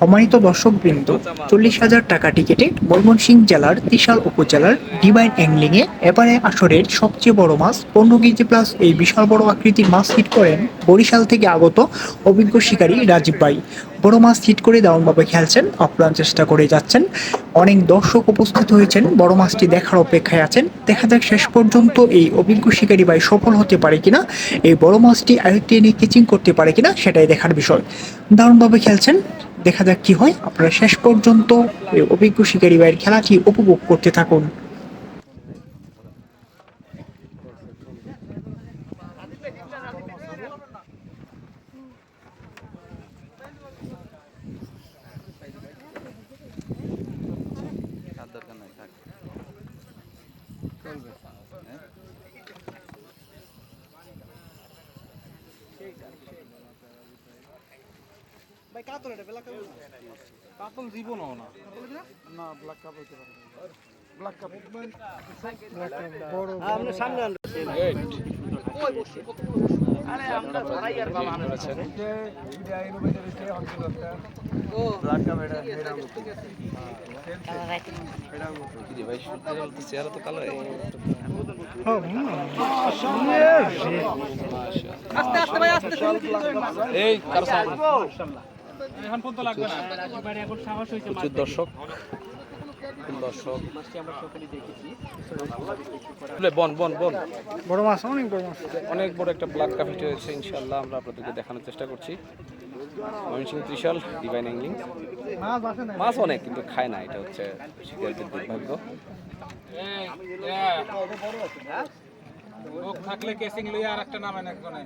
সম্মানিত দর্শকবৃন্দ, চল্লিশ হাজার টাকা টিকিটে ময়মনসিংহ জেলার তিশাল উপজেলার ডিভাইন অ্যাংলিংয়ে এবারে আসরের সবচেয়ে বড় মাছ পনেরো কেজি প্লাস এই বিশাল বড় আকৃতির মাছ হিট করেন বরিশাল থেকে আগত অভিজ্ঞ শিকারী রাজীব ভাই। বড় মাছ হিট করে দারুণভাবে খেলছেন। আপ্রাণ চেষ্টা করে যাচ্ছেন। অনেক দর্শক উপস্থিত হয়েছেন। বড় মাছটি দেখার অপেক্ষায় আছেন। দেখা যাক শেষ পর্যন্ত এই অভিজ্ঞ শিকারী ভাই সফল হতে পারে কিনা, এই বড় মাছটি আয়ত্তে এনে কিচিং করতে পারে কিনা সেটাই দেখার বিষয়। দারুণভাবে খেলছেন। দেখা যাক কি হয়। আপনারা শেষ পর্যন্ত এই অভিজ্ঞ শিকারী ভাইয়ের খেলাটি উপভোগ করতে থাকুন। হ্যাঁ? কাতল জীবনও না না। ব্ল্যাক কাপ হইতে পারে ব্ল্যাক কাপ বড় কি চেহারা তো কালো। এই কারও লাগবে না প্রচুর দর্শক দর্শক। বন বন বন। বড় মাছ অনেক বড় মাছ। অনেক বড় একটা ব্ল্যাক কাফিটি হয়েছে ইনশাল্লাহ আমরা আপনাদেরকে দেখানোর চেষ্টা করছি। ময়মনসিংহ ত্রিশাল ডিভাইন অ্যাংলিং মাছ মাছ অনেক কিন্তু খায় না এটা হচ্ছে শিকারীদের দুর্ভাগ্য। থাকলে কেসিং লই আর একটা নামেন একজনে।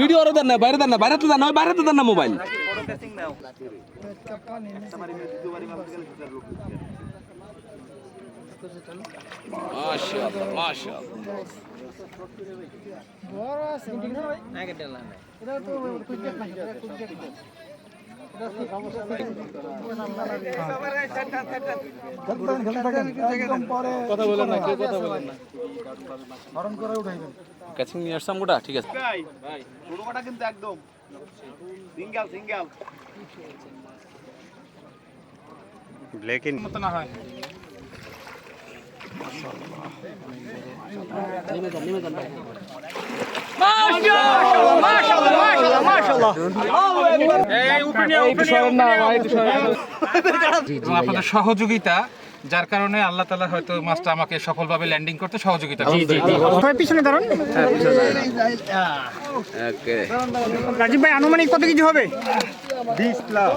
ভিডিও আরও দেন না বাইরে দেন না বাইরে তো দেন না বাইরে তো দেন না মোবাইল। মাশাআল্লাহ মাশাআল্লাহ। কথা বলেন না কেউ কথা বলেন না। হরণ করে উঠাইবেন ক্যাচিং নিয়ে আসলাম গোটা ঠিক আছে মতো না হয় এই উপরে উপরে না ভাই এবং আপনাদের সহযোগিতা যার কারণে আল্লাহ তালা হয়তো মাছটা আমাকে সফলভাবে ল্যান্ডিং করতে সহযোগিতা পিছনে দাঁড়ান। রাজীব ভাই আনুমানিক কত কিছু হবে? বিশ প্লাস